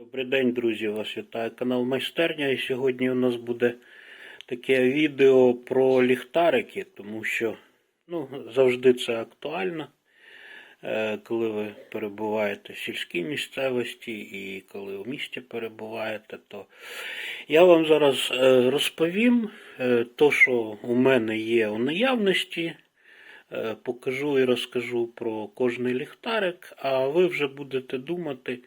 Добрий день, друзі! Вас вітає канал Майстерня. І сьогодні у нас буде таке відео про ліхтарики, тому що ну, завжди це актуально, е, коли ви перебуваєте в сільській місцевості і коли в місті перебуваєте, то я вам зараз е, розповім е, то, що у мене є у наявності. Покажу і розкажу про кожний ліхтарик, а ви вже будете думати,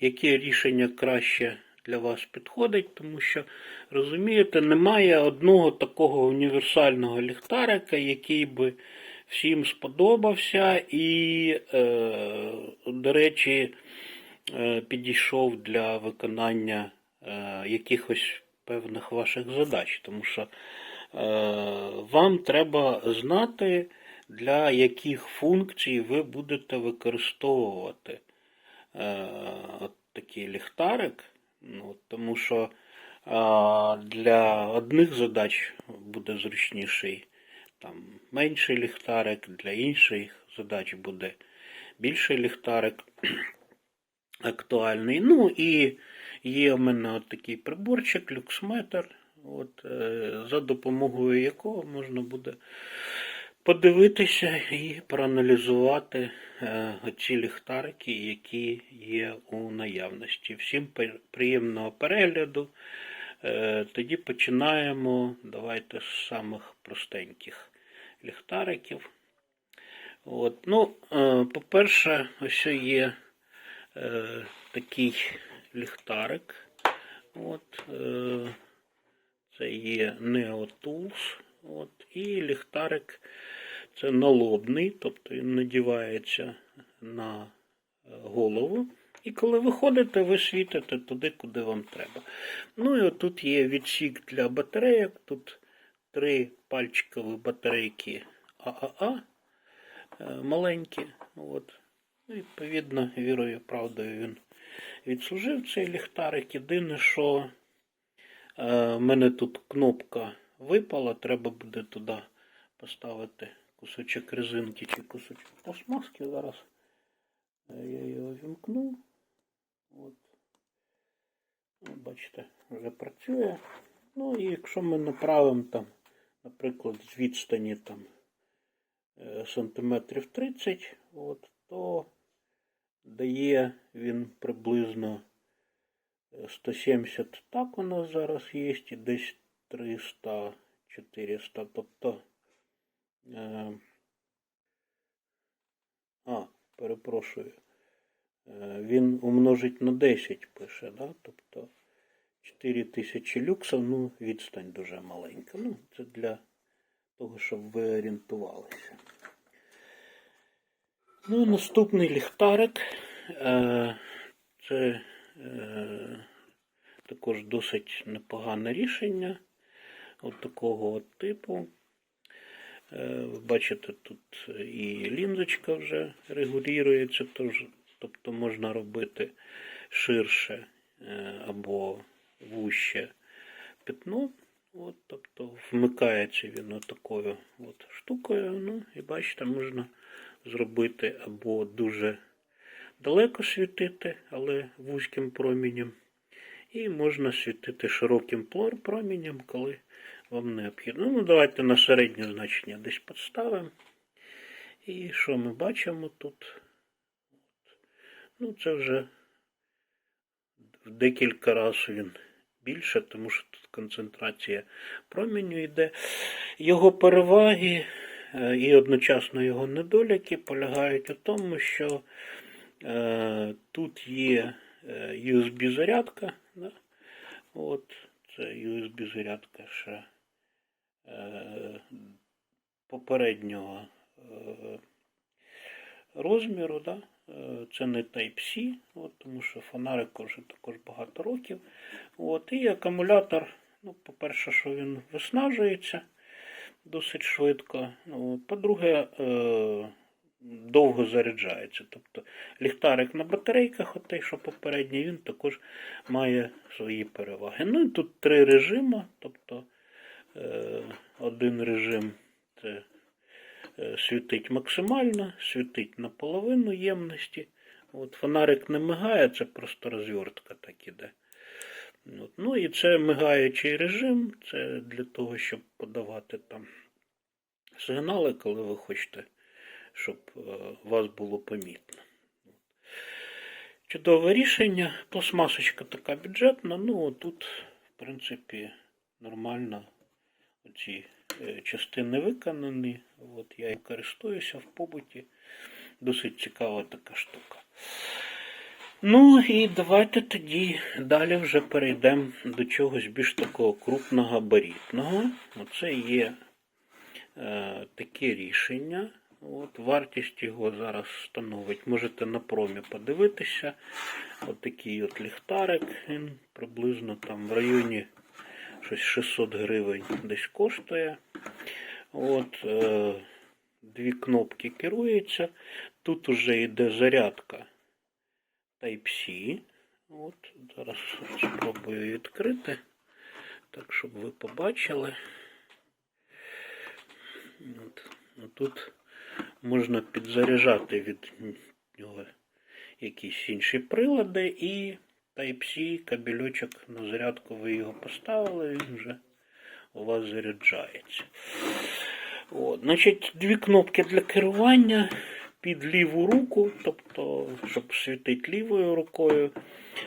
яке рішення краще для вас підходить, тому що, розумієте, немає одного такого універсального ліхтарика, який би всім сподобався. І, е, до речі, е, підійшов для виконання е, якихось певних ваших задач, тому що вам треба знати, для яких функцій ви будете використовувати е, от такий ліхтарик. Ну, тому що а, для одних задач буде зручніший там, менший ліхтарик, для інших задач буде більший ліхтарик актуальний. Ну і є в мене от такий приборчик, люксметр, от, е, за допомогою якого можна буде подивитися і проаналізувати е, ці ліхтарики, які є у наявності. Всім приємного перегляду. Е, Тоді починаємо. Давайте з самих простеньких ліхтариків. От, ну, е, по-перше, ось є такий ліхтарик. От, це є Neo Tools. От, і ліхтарик це налобний, тобто він надівається на е, голову. І коли ви ходите, ви світите туди, куди вам треба. Ну і отут є відсік для батарейок. Тут три пальчикові батарейки ААА е, маленькі. От. Ну, відповідно, вірою, правдою він відслужив цей ліхтарик. Єдине, що е, в мене тут кнопка випала, треба буде туди поставити кусочок резинки чи кусочок пластмаски. Зараз е, я його вімкну. От. Ну, Бачите, вже працює. Ну і якщо ми направимо там, наприклад, з відстані там е, сантиметрів 30, от, то дає він приблизно е, 170 так у нас зараз є, і десь 300, 400, тобто. Е, а, перепрошую. Е, він умножить на 10 пише, да? тобто 4000 люксів, ну, відстань дуже маленька. Ну, це для того, щоб ви орієнтувалися. Ну, наступний ліхтарик. Е, Це е, також досить непогане рішення от такого от типу. Е, бачите, тут і лінзочка вже регулюється, тобто можна робити ширше е, або вуще пятно. От, тобто вмикається він отакою от штукою. Ну, і бачите, можна зробити або дуже далеко світити, але вузьким промінням. І можна світити широким промінням, коли вам необхідно. Ну, давайте на середнє значення десь підставимо. І що ми бачимо тут? Ну, це вже в декілька разів він більше, тому що тут концентрація проміню йде. Його переваги е, і одночасно його недоліки полягають у тому, що е, тут є е, USB-зарядка. Да? От, це USB-зарядка ще попереднього е, розміру. Да? Е, Це не Type-C, тому що фонарик вже також багато років. От, і акумулятор, ну, по-перше, що він виснажується досить швидко. Ну, По-друге, е, довго заряджається. Тобто ліхтарик на батарейках, от той, що попередній, він також має свої переваги. Ну і тут три режими. Тобто е, один режим це е, світить максимально, світить на половину ємності От фонарик не мигає, це просто розвертка так іде. От. Ну і це мигаючий режим, це для того, щоб подавати там сигнали, коли ви хочете, щоб е, вас було помітно. Чудове рішення. Пластмасочка така бюджетна. Ну, тут, в принципі, нормально ці е, частини виконані. От я і користуюся в побуті. Досить цікава така штука. Ну і давайте тоді далі вже перейдемо до чогось більш такого крупногабаритного. Оце є е, таке рішення. От, вартість його зараз становить. Можете на промі подивитися. От от ліхтарик. Він приблизно там в районі щось 600 гривень десь коштує. От, е, дві кнопки керуються. Тут уже йде зарядка Type-C. От, зараз спробую відкрити, так, щоб ви побачили. От, ну, тут можна підзаряджати від нього якісь інші прилади і Type-C кабельочок на зарядку ви його поставили, він вже у вас заряджається. От, значить, дві кнопки для керування під ліву руку, тобто, щоб світити лівою рукою.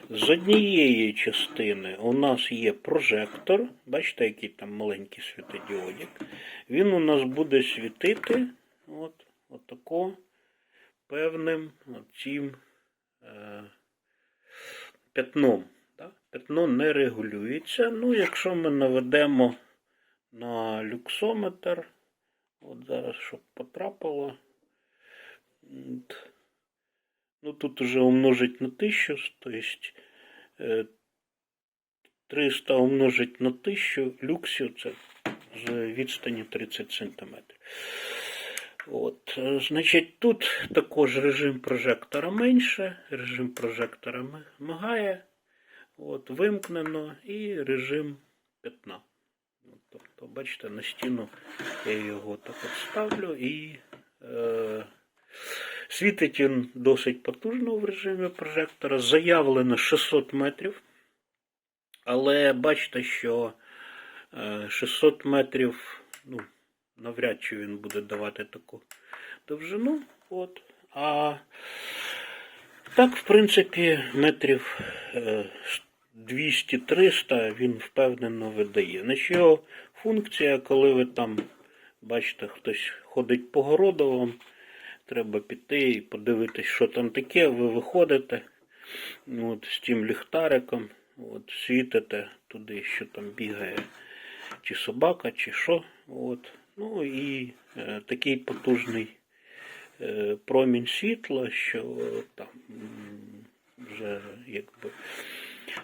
З однієї частини у нас є прожектор. Бачите, який там маленький світодіодик. Він у нас буде світити от, отако певним цим е, пятном. Пятно не регулюється. Ну, якщо ми наведемо на люксометр, от зараз щоб потрапило. Ну, тут уже умножить на 1000, то есть е, 300 умножить на 1000 люксів, це з відстані 30 см. От, е, значить, тут також режим прожектора менше, режим прожектора ми- мигає, от, вимкнено і режим пятна. Тобто, бачите, на стіну я його так ставлю і е, світить він досить потужно в режимі прожектора. Заявлено 600 метрів. Але бачите, що е, 600 метрів, ну, навряд чи він буде давати таку довжину. От. А так, в принципі, метрів е, 200-300 він впевнено видає. Значить, його функція, коли ви там бачите, хтось ходить по городу, вам треба піти і подивитись, що там таке, ви виходите от, з тим ліхтариком, от, світите туди, що там бігає, чи собака, чи що. От. Ну і е, такий потужний е, промінь світла, що е, там вже якби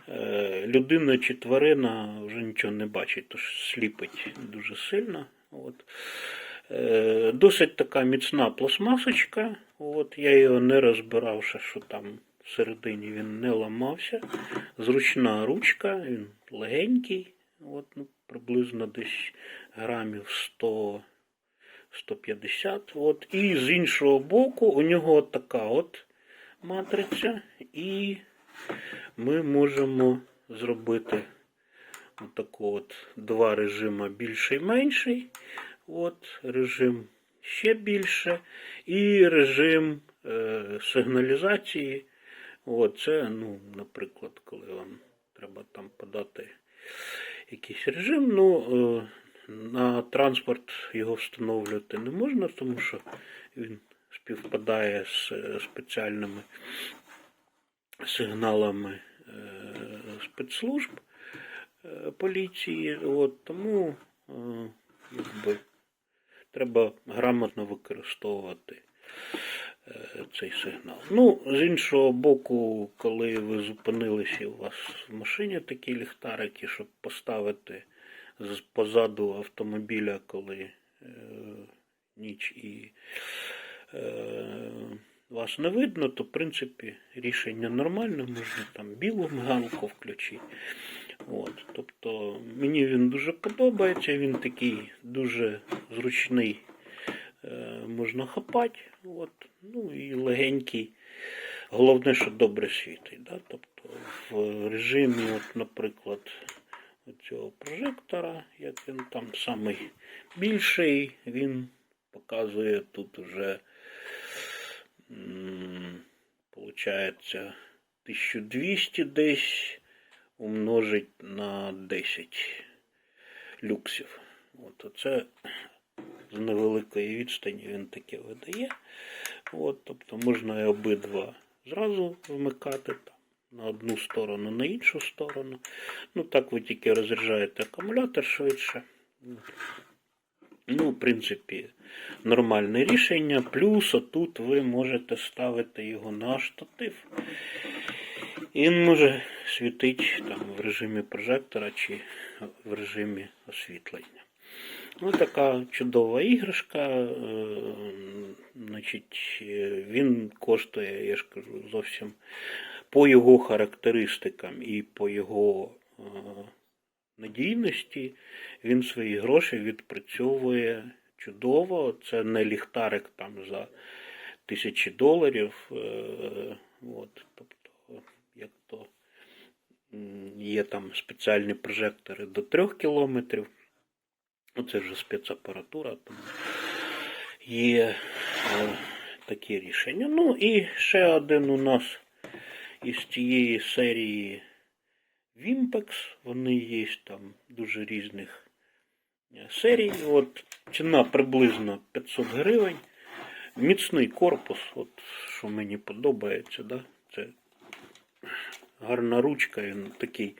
е, людина чи тварина вже нічого не бачить, тож сліпить дуже сильно. От. Е, Досить така міцна пластмасочка. От, я його не розбирав, що там всередині він не ламався. Зручна ручка, він легенький, от, ну, приблизно десь грамів 100. 150. От. І з іншого боку у нього така от матриця, і ми можемо зробити отаку от два режими більший менший. От режим ще більше. І режим е, сигналізації. От, це, ну, наприклад, коли вам треба там подати якийсь режим. Ну, е, на транспорт його встановлювати не можна, тому що він співпадає з е, спеціальними сигналами е, спецслужб е, поліції. От, тому якби, треба грамотно використовувати цей сигнал. Ну, з іншого боку, коли ви зупинилися, у вас в машині такі ліхтарики, щоб поставити позаду автомобіля, коли е, ніч і е, вас не видно, то в принципі рішення нормальне, можна там білу мигалку включити. От, тобто мені він дуже подобається, він такий дуже зручний, е, можна хапати. От, ну і легенький Головне, що добре світить. Да? Тобто в режимі, от, наприклад, цього прожектора, як він там самий більший, він показує тут уже, получається, 1200 десь умножить на 10 люксів. От оце з невеликої відстані він таке видає. От, тобто можна і обидва зразу вмикати на одну сторону, на іншу сторону. Ну так ви тільки розряджаєте акумулятор швидше. Ну, в принципі, нормальне рішення. Плюс отут ви можете ставити його на штатив. Він може світити там в режимі прожектора чи в режимі освітлення. Ну, така чудова іграшка. е, Значить, е, він коштує, я ж кажу, зовсім по його характеристикам і по його е, надійності. Він свої гроші відпрацьовує чудово. Це не ліхтарик там за тисячі доларів. е, От, тобто, як то є там спеціальні прожектори до 3 кілометрів. Це вже спецапаратура, тому є е, такі рішення. Ну і ще один у нас із цієї серії Wimpex. Вони є там дуже різних е, серій. От ціна приблизно 500 гривень. Міцний корпус, от що мені подобається, да? це гарна ручка, він такий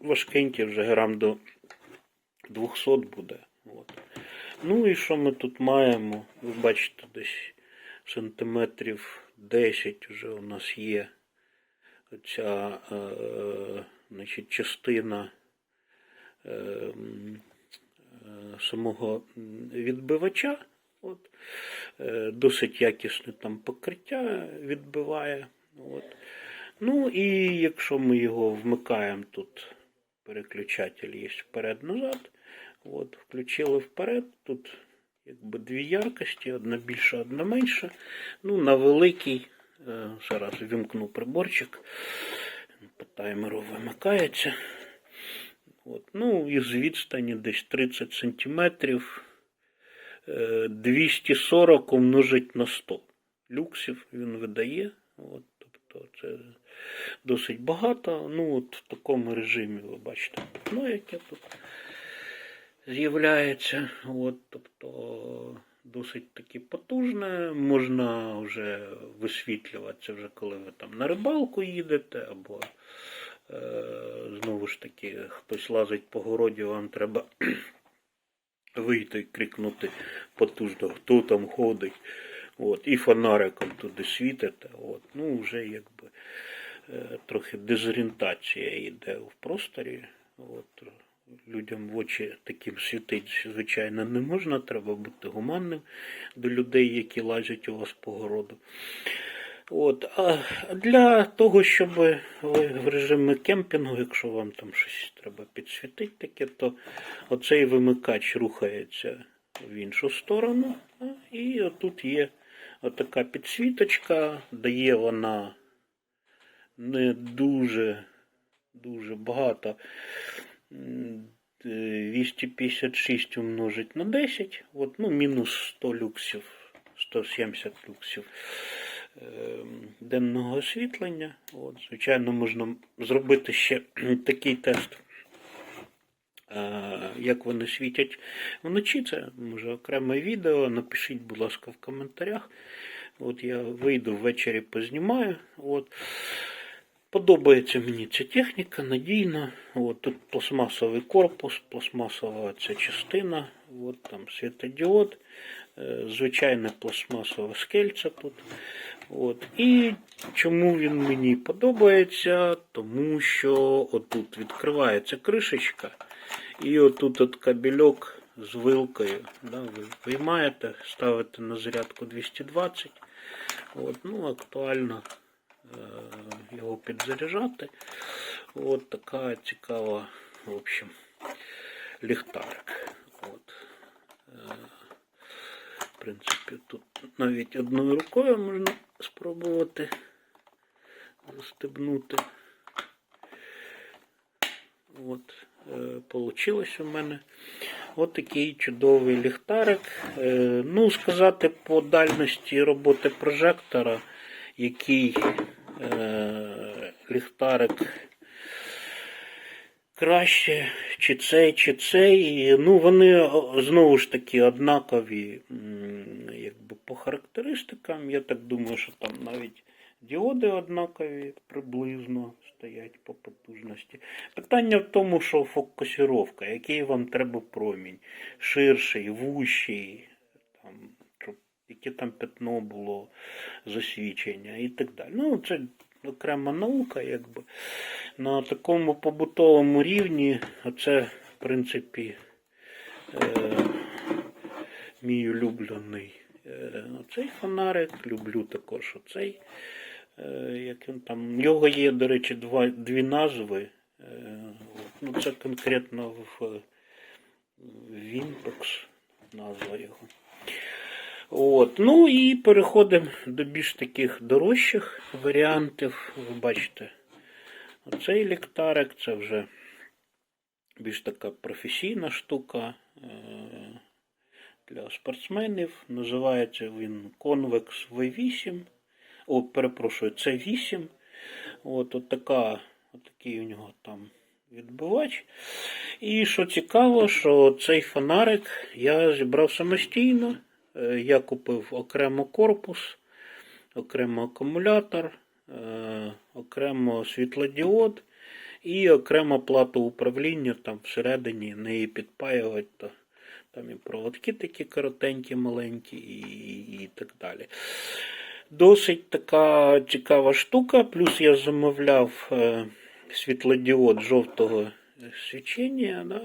важкенький, вже грам до 200 буде. От. Ну і що ми тут маємо? Ви бачите, десь сантиметрів 10 вже у нас є оця е, значить, частина е, е, самого відбивача. От. Досить якісне там покриття відбиває. От. Ну і якщо ми його вмикаємо тут, переключатель є вперед-назад. От, включили вперед. Тут якби дві яркості, одна більша, одна менша. Ну, на великий, е, зараз вімкну приборчик. По таймеру вимикається. От, ну, із відстані десь 30 сантиметрів. Е, 240 умножить на 100 люксів він видає. От, тобто це досить багато. Ну, от в такому режимі ви бачите, ну, яке тут з'являється. От, тобто досить таки потужне. Можна вже висвітлюватися, вже коли ви там на рибалку їдете, або е, знову ж таки хтось лазить по городі, вам треба вийти і крикнути потужно, хто там ходить. От, і фонариком туди світите. От, ну, вже якби е, трохи дезорієнтація йде в просторі. От, людям в очі таким світить, звичайно, не можна. Треба бути гуманним до людей, які лазять у вас по городу. От, а для того, щоб ви в режимі кемпінгу, якщо вам там щось треба підсвітити таке, то оцей вимикач рухається в іншу сторону. І отут є отака підсвіточка, дає вона не дуже, дуже багато. М, е, 256 умножить на 10, от, ну, мінус 100 люксів, 170 люксів е, денного освітлення. От, звичайно, можна зробити ще такий тест, е, як вони світять вночі. Це може окреме відео. Напишіть, будь ласка, в коментарях. От я вийду ввечері, познімаю. От. Подобається мені ця техніка, надійна. От, тут пластмасовий корпус, пластмасова ця частина, от там світодіод, е, звичайне пластмасове скельце тут. От. І чому він мені подобається? Тому що отут відкривається кришечка, і отут от кабельок з вилкою. Да, ви виймаєте, ставите на зарядку 220. От, ну, актуально його підзаряджати. От така цікава, в общем, ліхтарик. От. Е, В принципі, тут навіть одною рукою можна спробувати застебнути. От, е, получилось у мене. От такий чудовий ліхтарик. Е, ну, сказати по дальності роботи прожектора, який е, ліхтарик краще, чи цей, чи цей. Ну, вони знову ж таки однакові якби, по характеристикам. Я так думаю, що там навіть діоди однакові приблизно стоять по потужності. Питання в тому, що фокусировка, який вам треба промінь, ширший, вущий, яке там пятно було засвічення і так далі. Ну, це окрема наука, якби. На такому побутовому рівні, оце, в принципі, е, мій улюблений е, оцей фонарик. Люблю також оцей. Е, як він там. В нього є, до речі, два, дві назви. Е, ну, це конкретно в е, назва його. От. Ну і переходимо до більш таких дорожчих варіантів. Ви бачите, оцей ліхтарик це вже більш така професійна штука е, для спортсменів. Називається він Convex V8. О, перепрошую, це 8. От, от така, от такий у нього там відбивач. І що цікаво, що цей фонарик я зібрав самостійно. Е, Я купив окремо корпус, окремо акумулятор, е, окремо світлодіод і окремо плату управління там всередині неї підпаювати. То там і проводки такі коротенькі, маленькі, і, і так далі. Досить така цікава штука. Плюс я замовляв е, світлодіод жовтого свічення. Да?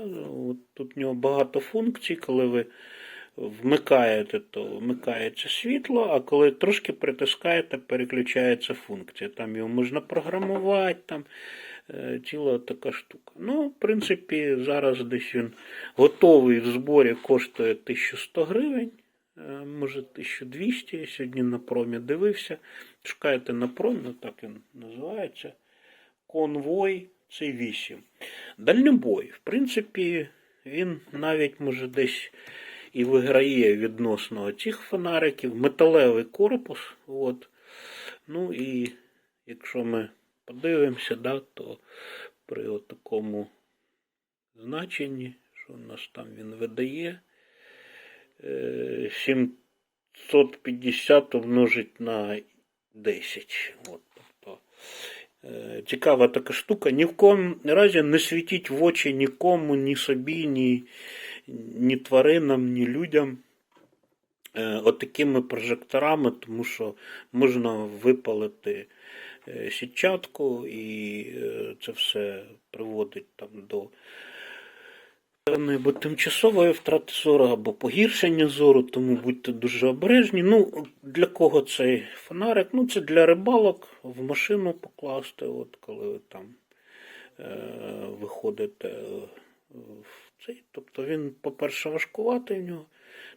От тут в нього багато функцій, коли ви вмикаєте, то вмикається світло, а коли трошки притискаєте, переключається функція. Там його можна програмувати, там е, ціла така штука. Ну, в принципі, зараз десь він готовий в зборі коштує 1100 гривень. Е, Може 1200, я сьогодні на промі дивився. Шукаєте на промі, ну, так він називається. Конвой C8. Дальнобой. В принципі, він навіть може десь і виграє відносно цих фонариків. Металевий корпус. От. Ну і якщо ми подивимося, да, то при такому значенні, що у нас там він видає, е, 750 умножить на 10. От, тобто, е, цікава така штука. Ні в кому разі не світіть в очі нікому, ні собі, ні, ні тваринам, ні людям. е, Отакими прожекторами, тому що можна випалити е, сітчатку, і е, це все приводить там до або тимчасової втрати зору, або погіршення зору, тому будьте дуже обережні. Ну, для кого цей фонарик? Ну, це для рибалок в машину покласти, от коли ви там е, виходите в цей. Тобто він, по-перше, важкуватий в нього.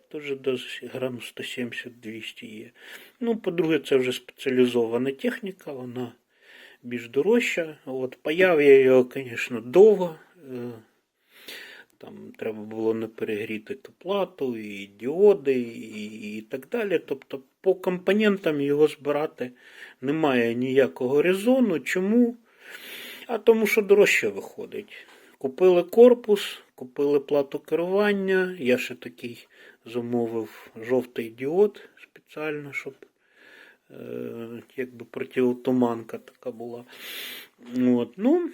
Теж десь грам 170-200 є. Ну, по-друге, це вже спеціалізована техніка, вона більш дорожча. От, паяв я його, звісно, довго. Е, Там треба було не перегріти ту плату, і діоди, і, і так далі. Тобто, по компонентам його збирати немає ніякого резону. Чому? А тому, що дорожче виходить. Купили корпус, купили плату керування. Я ще такий замовив жовтий діод спеціально, щоб е, якби протиотуманка така була. От, ну,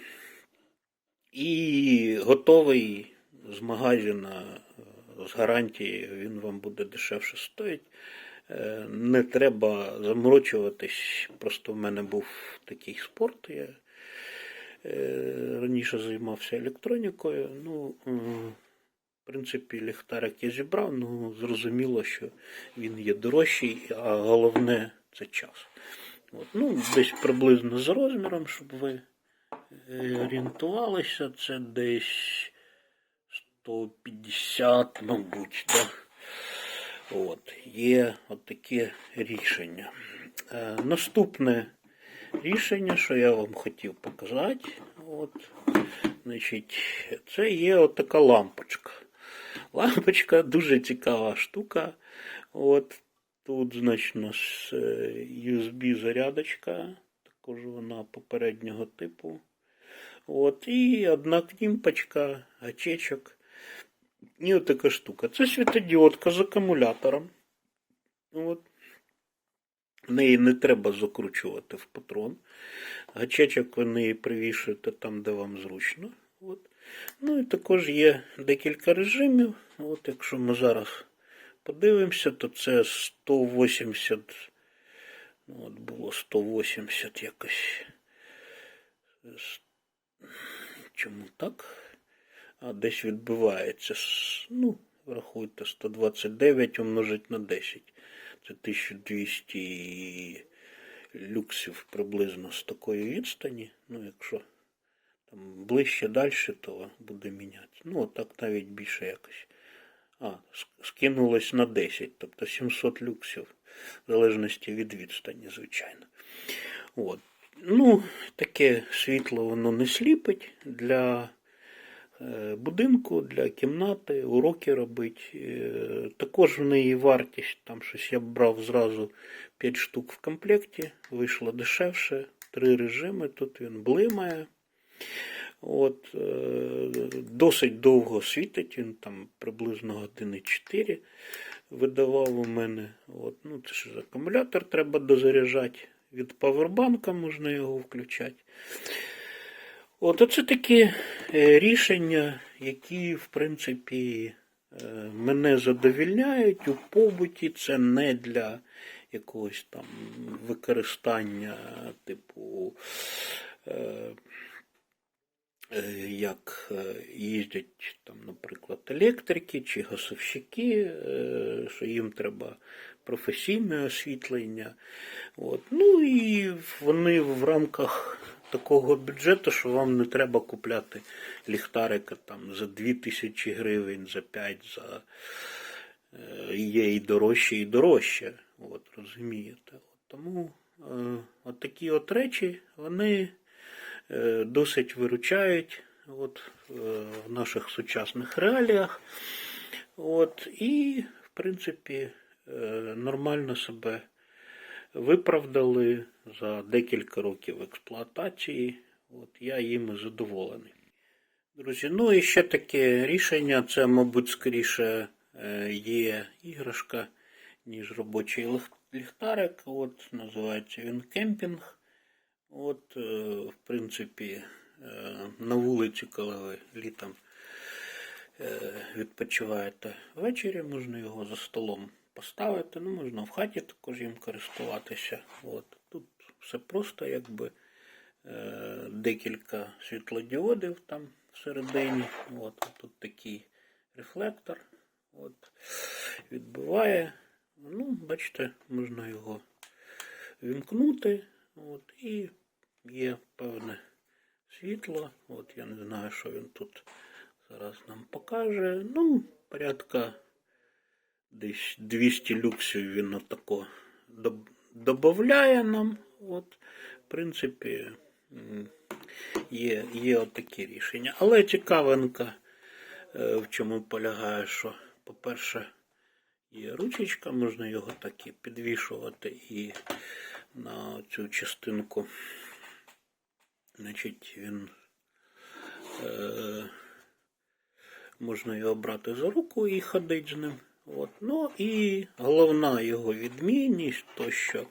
і готовий з магазина е, з гарантією, він вам буде дешевше стоїть. Е, Не треба заморочуватись. Просто в мене був такий спорт. Я е, раніше займався електронікою. Ну, в принципі, ліхтарик я зібрав, ну зрозуміло, що він є дорожчий, а головне це час. От, ну, десь приблизно за розміром, щоб ви е, орієнтувалися, це десь 150, мабуть, да? От, є от таке рішення. Е, наступне рішення, що я вам хотів показати. От, значить, це є отака лампочка. Лампочка дуже цікава штука. От, тут, значить, у нас е, USB зарядочка, також вона попереднього типу. От, і одна кнімпочка, гачечок. І от така штука. Це світодіодка з акумулятором. От. Неї не треба закручувати в патрон. Гачечок ви неї привішуєте там, де вам зручно. От. Ну і також є декілька режимів. От якщо ми зараз подивимося, то це 180. Ну, от було 180 якось. Чому так? А десь відбивається. Ну, врахуйте, 129 умножить на 10. Це 1200 люксів приблизно з такої відстані. Ну, якщо там ближче далі, то буде міняти. Ну, отак навіть більше якось. А, скинулось на 10, тобто 700 люксів, в залежності від відстані, звичайно. От. Ну, таке світло воно не сліпить для будинку, для кімнати, уроки робить. Е, Також в неї вартість, там щось я брав зразу 5 штук в комплекті, вийшло дешевше, три режими, тут він блимає. От, е, досить довго світить, він там приблизно години 4 видавав у мене. От, ну, це ж акумулятор треба дозаряджати. Від павербанка можна його включати. От оце такі е, рішення, які, в принципі, е, мене задовільняють у побуті. Це не для якогось там використання, типу, е, як їздять там, наприклад, електрики чи газовщики, що їм треба професійне освітлення. От. Ну і вони в рамках такого бюджету, що вам не треба купляти ліхтарика там за 2000 гривень, за 5, за е, є і дорожче, і дорожче. От, розумієте. Тому е, от такі от речі, вони е, досить виручають от, в наших сучасних реаліях. От, і, в принципі, нормально себе виправдали за декілька років експлуатації. От, я їм задоволений. Друзі, ну і ще таке рішення, це, мабуть, скоріше е, є іграшка, ніж робочий ліхтарик. От, називається він кемпінг. От, е, в принципі, е, на вулиці, коли ви літом відпочиваєте ввечері, можна його за столом поставити. Ну, можна в хаті також їм користуватися. От. Все просто, якби е, декілька світлодіодів там всередині. От, тут такий рефлектор. От, відбиває. Ну, бачите, можна його вімкнути. От, і є певне світло. От я не знаю, що він тут зараз нам покаже. Ну, порядка десь 200 люксів він отако додає нам. От, в принципі, є, є отакі рішення. Але цікавинка е, в чому полягає, що, по-перше, є ручечка, можна його так і підвішувати і на цю частинку. Значить, він е, можна його брати за руку і ходити з ним. От. Ну і головна його відмінність, то що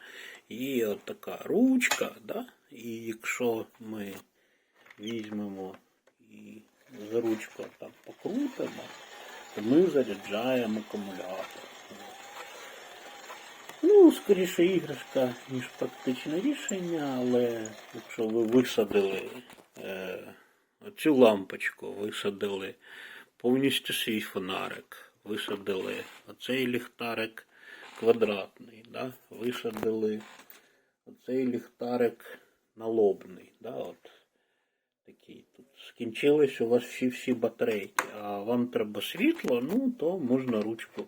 є от така ручка, да? і якщо ми візьмемо і за ручку так покрутимо, то ми заряджаємо акумулятор. Ну, скоріше іграшка, ніж практичне рішення, але якщо ви висадили е, цю лампочку, висадили повністю свій фонарик, висадили оцей ліхтарик квадратний, да? висадили оцей ліхтарик налобний. Да? От, такий. Тут скінчились у вас всі всі батарейки, а вам треба світло, ну то можна ручку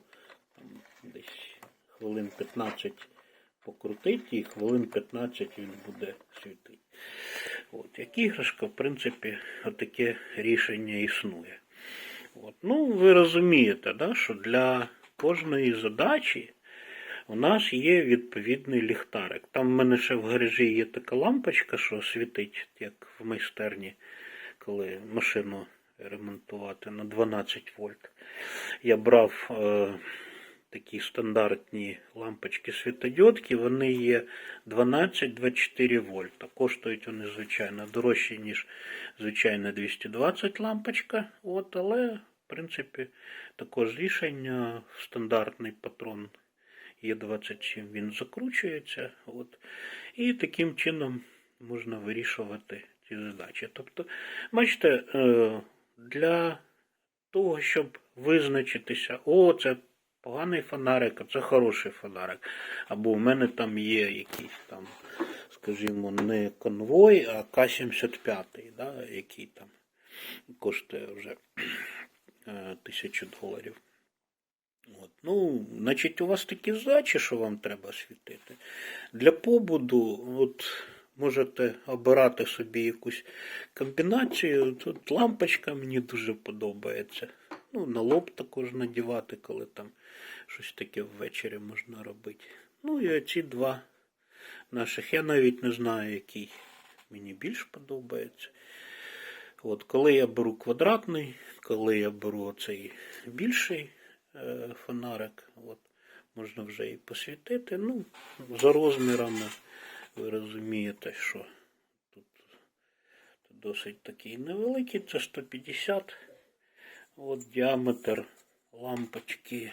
там, десь хвилин 15 покрутити і хвилин 15 він буде світити. От, як іграшка, в принципі, отаке рішення існує. От. Ну, ви розумієте, да, що для кожної задачі у нас є відповідний ліхтарик. Там в мене ще в гаражі є така лампочка, що світить, як в майстерні, коли машину ремонтувати на 12 вольт. Я брав е, такі стандартні лампочки світодіодки, вони є 12-24 вольта. Коштують вони, звичайно, дорожче, ніж звичайна 220 лампочка. От, але, в принципі, також рішення стандартний патрон Є27 він закручується. От, і таким чином можна вирішувати ці задачі. Тобто, бачите, е, для того, щоб визначитися, о, це поганий фонарик, а це хороший фонарик. Або в мене там є якийсь там, скажімо, не конвой, а К-75, да, який там коштує вже е, тисячу доларів. От. Ну, значить, у вас такі задачі, що вам треба світити. Для побуду, от можете обирати собі якусь комбінацію. Тут лампочка мені дуже подобається. Ну, на лоб також надівати, коли там щось таке ввечері можна робити. Ну і оці два наших. Я навіть не знаю, який мені більш подобається. От, коли я беру квадратний, коли я беру оцей більший фонарик, от, можна вже і посвітити. Ну, за розмірами ви розумієте, що тут досить такий невеликий, це 150. От діаметр лампочки.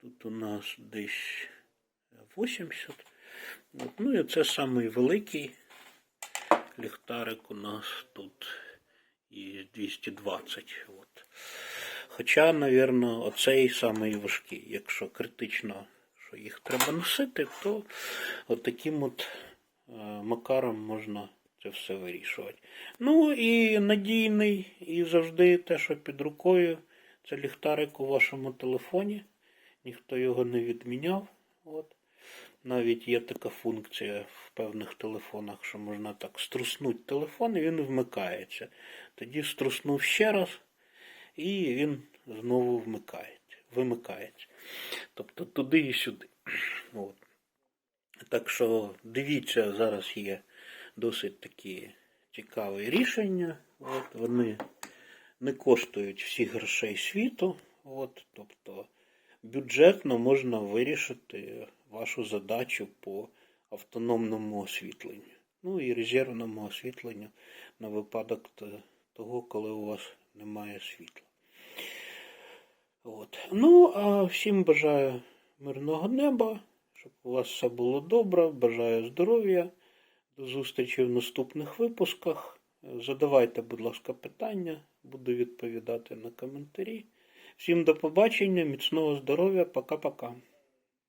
Тут у нас десь 80. От, ну і це самий великий ліхтарик у нас тут і 220. От. Хоча, напевно, оцей самий важкий. Якщо критично, що їх треба носити, то от от е, макаром можна це все вирішувати. Ну і надійний, і завжди те, що під рукою, це ліхтарик у вашому телефоні. Ніхто його не відміняв. От. Навіть є така функція в певних телефонах, що можна так струснути телефон і він вмикається. Тоді струснув ще раз, і він знову вмикається. вимикається. Тобто туди і сюди. От. Так що дивіться, зараз є досить такі цікаві рішення. От, вони не коштують всіх грошей світу. От, тобто бюджетно можна вирішити вашу задачу по автономному освітленню. Ну і резервному освітленню на випадок того, коли у вас немає світла. От. Ну, а всім бажаю мирного неба, щоб у вас все було добре. Бажаю здоров'я. До зустрічі в наступних випусках. Задавайте, будь ласка, питання, буду відповідати на коментарі. Всім до побачення, міцного здоров'я, пока-пока.